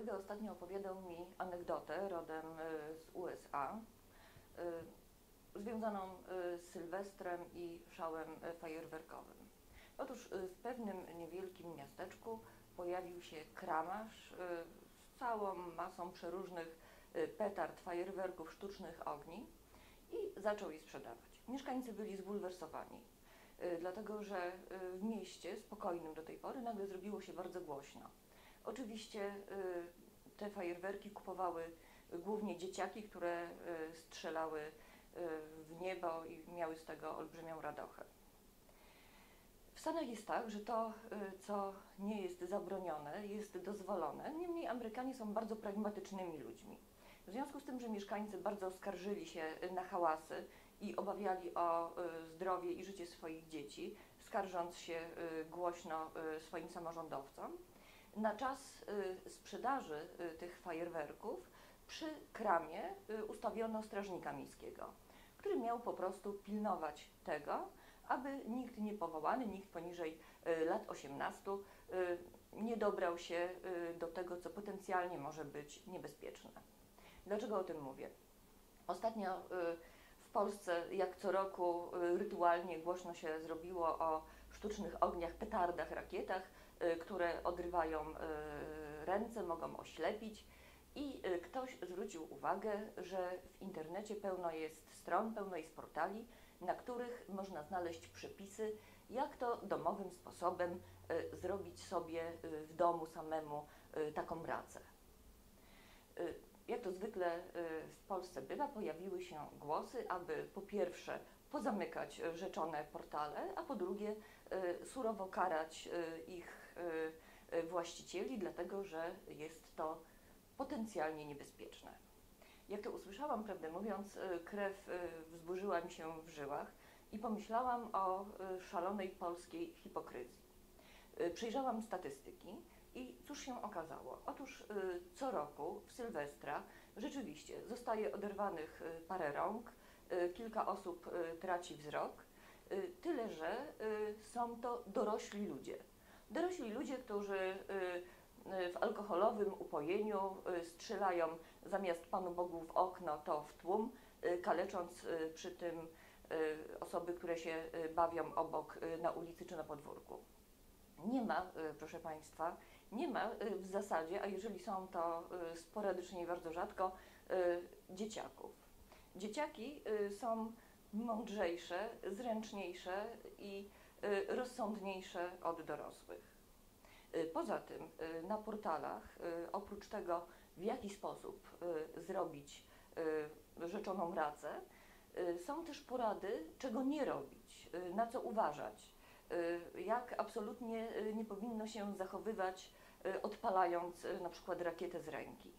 kolega ostatnio opowiadał mi anegdotę rodem y, z USA, y, związaną y, z Sylwestrem i szałem fajerwerkowym. Otóż w pewnym niewielkim miasteczku pojawił się kramarz z całą masą przeróżnych petard, fajerwerków, sztucznych ogni i zaczął je sprzedawać. Mieszkańcy byli zbulwersowani, dlatego że w mieście, spokojnym do tej pory, nagle zrobiło się bardzo głośno. Oczywiście y, te fajerwerki kupowały głównie dzieciaki, które y, strzelały y, w niebo i miały z tego olbrzymią radochę. W Stanach jest tak, że to, co nie jest zabronione, jest dozwolone. Niemniej Amerykanie są bardzo pragmatycznymi ludźmi. W związku z tym, że mieszkańcy bardzo skarżyli się na hałasy i obawiali o zdrowie i życie swoich dzieci, skarżąc się głośno swoim samorządowcom, na czas y, sprzedaży y, tych fajerwerków przy kramie y, ustawiono strażnika miejskiego, który miał po prostu pilnować tego, aby nikt niepowołany, nikt poniżej lat 18 y, nie dobrał się do tego, co potencjalnie może być niebezpieczne. Dlaczego o tym mówię? Ostatnio w Polsce, jak co roku, rytualnie głośno się zrobiło o sztucznych ogniach, petardach, rakietach, które odrywają y, ręce, mogą oślepić. I y, ktoś zwrócił uwagę, że w internecie pełno jest stron, pełno jest portali, na których można znaleźć przepisy, jak to domowym sposobem y, zrobić sobie y, w domu samemu y, taką pracę. Jak to zwykle y, w Polsce bywa, pojawiły się głosy, aby po pierwsze pozamykać y, rzeczone portale, a po drugie y, surowo karać ich właścicieli, dlatego że jest to potencjalnie niebezpieczne. Jak to usłyszałam, prawdę mówiąc, krew wzburzyła mi się w żyłach i pomyślałam o szalonej polskiej hipokryzji. Przejrzałam statystyki i cóż się okazało? Otóż y, co roku w Sylwestra rzeczywiście zostaje oderwanych y, parę rąk, y, kilka osób traci wzrok, tyle że są to dorośli ludzie. Dorośli ludzie, którzy w alkoholowym upojeniu strzelają zamiast Panu Bogu w okno, to w tłum, kalecząc przy tym osoby, które się bawią obok na ulicy czy na podwórku. Nie ma, y, proszę Państwa, nie ma y, w zasadzie, a jeżeli są to y, sporadycznie i bardzo rzadko, dzieciaków. Dzieciaki są mądrzejsze, zręczniejsze i rozsądniejsze od dorosłych. Poza tym na portalach, oprócz tego, w jaki sposób zrobić rzeczoną pracę, są też porady, czego nie robić, na co uważać, jak absolutnie y, nie powinno się zachowywać, y, odpalając y, na przykład rakietę z ręki.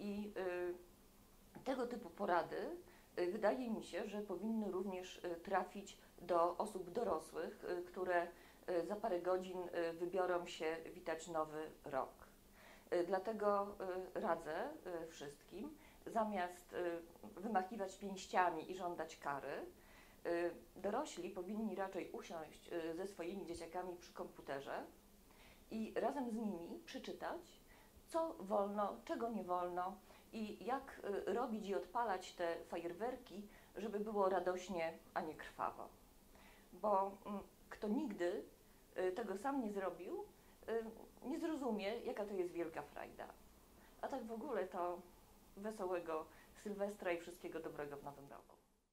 I y, tego typu porady y, wydaje mi się, że powinny również y, trafić do osób dorosłych, y, które y, za parę godzin y, wybiorą się witać nowy rok. Y, Dlatego y, radzę y, wszystkim, zamiast y, wymachiwać pięściami i żądać kary, y, dorośli powinni raczej usiąść y, ze swoimi dzieciakami przy komputerze i razem z nimi przeczytać, co wolno, czego nie wolno i jak y, robić i odpalać te fajerwerki, żeby było radośnie, a nie krwawo. Bo mm, kto nigdy y, tego sam nie zrobił, y, nie zrozumie, jaka to jest wielka frajda. A tak w ogóle to wesołego Sylwestra i wszystkiego dobrego w nowym roku.